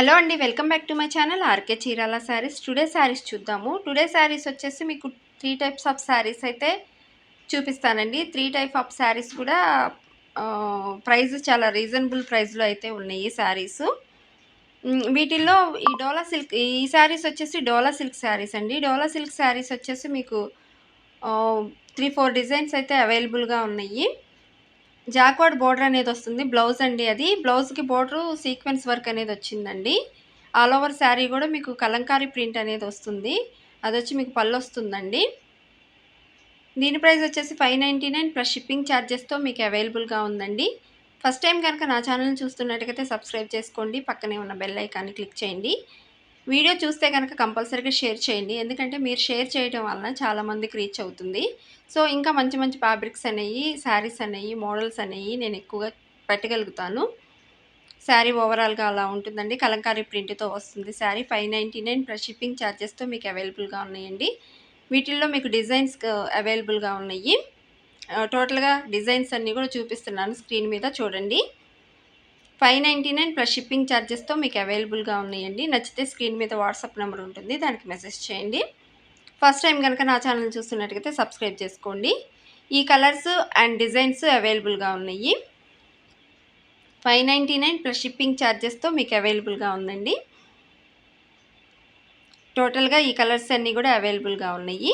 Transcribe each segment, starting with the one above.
Hello అండి welcome back to my channel R K Chirala saris. Today saris చూద్దాము. Today saris వచ్చేసి మీకు three types of saris అయితే చూపిస్తానండి. త్రీ టైప్ ఆఫ్ శారీస్ కూడా ప్రైస్ చాలా రీజనబుల్ ప్రైస్లో అయితే ఉన్నాయి ఈ శారీస్. వీటిల్లో ఈ డోలా సిల్క్ ఈ శారీస్ వచ్చేసి డోలా సిల్క్ శారీస్ అండి. డోలా సిల్క్ శారీస్ వచ్చేసి మీకు త్రీ ఫోర్ డిజైన్స్ అయితే అవైలబుల్గా ఉన్నాయి. జాక్వాడ్ బోర్డర్ అనేది వస్తుంది బ్లౌజ్ అండి అది. బ్లౌజ్కి బోర్డర్ సీక్వెన్స్ వర్క్ అనేది వచ్చిందండి. ఆల్ ఓవర్ శారీ కూడా మీకు కలంకారీ ప్రింట్ అనేది వస్తుంది. అది వచ్చి మీకు పళ్ళు వస్తుందండి. దీని ప్రైస్ వచ్చేసి five ninety nine plus shipping ఛార్జెస్తో మీకు అవైలబుల్గా ఉందండి. ఫస్ట్ టైం కనుక నా ఛానల్ని చూస్తున్నట్టుకైతే సబ్స్క్రైబ్ చేసుకోండి. పక్కనే ఉన్న బెల్ ఐకాన్ని క్లిక్ చేయండి. వీడియో చూస్తే కనుక కంపల్సరీగా షేర్ చేయండి. ఎందుకంటే మీరు షేర్ చేయడం వలన చాలామందికి రీచ్ అవుతుంది. సో ఇంకా మంచి మంచి ఫ్యాబ్రిక్స్ అనేవి శారీస్ అనేవి మోడల్స్ అనేవి నేను ఎక్కువగా పెట్టగలుగుతాను. శారీ ఓవరాల్గా అలా ఉంటుందండి. కలంకారీ ప్రింట్తో వస్తుంది sari. Five ninety nine plus shipping ఛార్జెస్తో మీకు అవైలబుల్గా ఉన్నాయండి. వీటిల్లో మీకు డిజైన్స్ అవైలబుల్గా ఉన్నాయి. టోటల్గా డిజైన్స్ అన్నీ కూడా చూపిస్తున్నాను స్క్రీన్ మీద చూడండి. Five ninety nine plus shipping ఛార్జెస్తో మీకు అవైలబుల్గా ఉన్నాయండి. నచ్చితే స్క్రీన్ మీద వాట్సాప్ నెంబర్ ఉంటుంది. దానికి మెసేజ్ చేయండి. ఫస్ట్ టైం కనుక నా ఛానల్ చూస్తున్నట్టుగైతే సబ్స్క్రైబ్ చేసుకోండి. ఈ కలర్స్ అండ్ డిజైన్స్ అవైలబుల్గా ఉన్నాయి. Five ninety nine plus shipping ఛార్జెస్తో మీకు అవైలబుల్గా ఉందండి. టోటల్గా ఈ కలర్స్ అన్నీ కూడా అవైలబుల్గా ఉన్నాయి.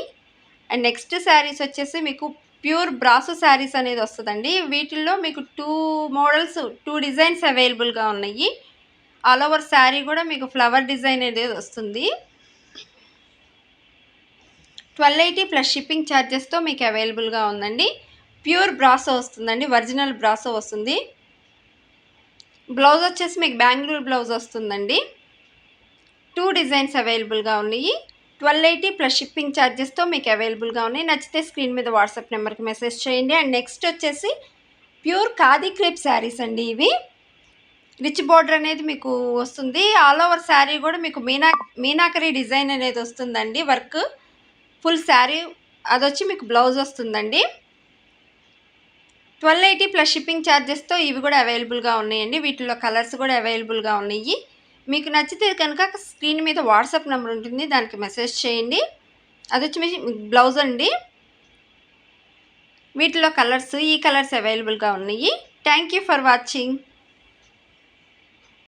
అండ్ నెక్స్ట్ శారీస్ వచ్చేసి మీకు ప్యూర్ బ్రాసో శారీస్ అనేది వస్తుందండి. వీటిల్లో మీకు టూ మోడల్స్ టూ డిజైన్స్ అవైలబుల్గా ఉన్నాయి. ఆల్ ఓవర్ శారీ కూడా మీకు ఫ్లవర్ డిజైన్ అనేది వస్తుంది. ట్వెల్వ్ ఎయిటీ ప్లస్ షిప్పింగ్ ఛార్జెస్తో మీకు అవైలబుల్గా ఉందండి. ప్యూర్ బ్రాసో వస్తుందండి. ఒరిజినల్ బ్రాసో వస్తుంది. బ్లౌజ్ వచ్చేసి మీకు బెంగళూరు బ్లౌజ్ వస్తుందండి. టూ డిజైన్స్ అవైలబుల్గా ఉన్నాయి. ట్వెల్వ్ ఎయిటీ ప్లస్ షిప్పింగ్ ఛార్జెస్తో మీకు అవైలబుల్గా ఉన్నాయి. నచ్చితే స్క్రీన్ మీద వాట్సాప్ నెంబర్కి మెసేజ్ చేయండి. అండ్ నెక్స్ట్ వచ్చేసి ప్యూర్ ఖాదీ క్రేప్ శారీస్ అండి ఇవి. రిచ్ బార్డర్ అనేది మీకు వస్తుంది. ఆల్ ఓవర్ శారీ కూడా మీకు మీనా మీనాకరీ డిజైన్ అనేది వస్తుందండి. Work full sari. అది వచ్చి మీకు బ్లౌజ్ వస్తుందండి. ట్వెల్వ్ ఎయిటీ ప్లస్ షిప్పింగ్ ఛార్జెస్తో ఇవి కూడా అవైలబుల్గా ఉన్నాయండి. వీటిలో కలర్స్ కూడా అవైలబుల్గా ఉన్నాయి. మీకు నచ్చితే కనుక స్క్రీన్ మీద వాట్సాప్ నెంబర్ ఉంటుంది దానికి మెసేజ్ చేయండి. అది వచ్చి మీ బ్లౌజ్ అండి. వీటిలో కలర్స్ ఈ కలర్స్ అవైలబుల్గా ఉన్నాయి. Thank you for watching.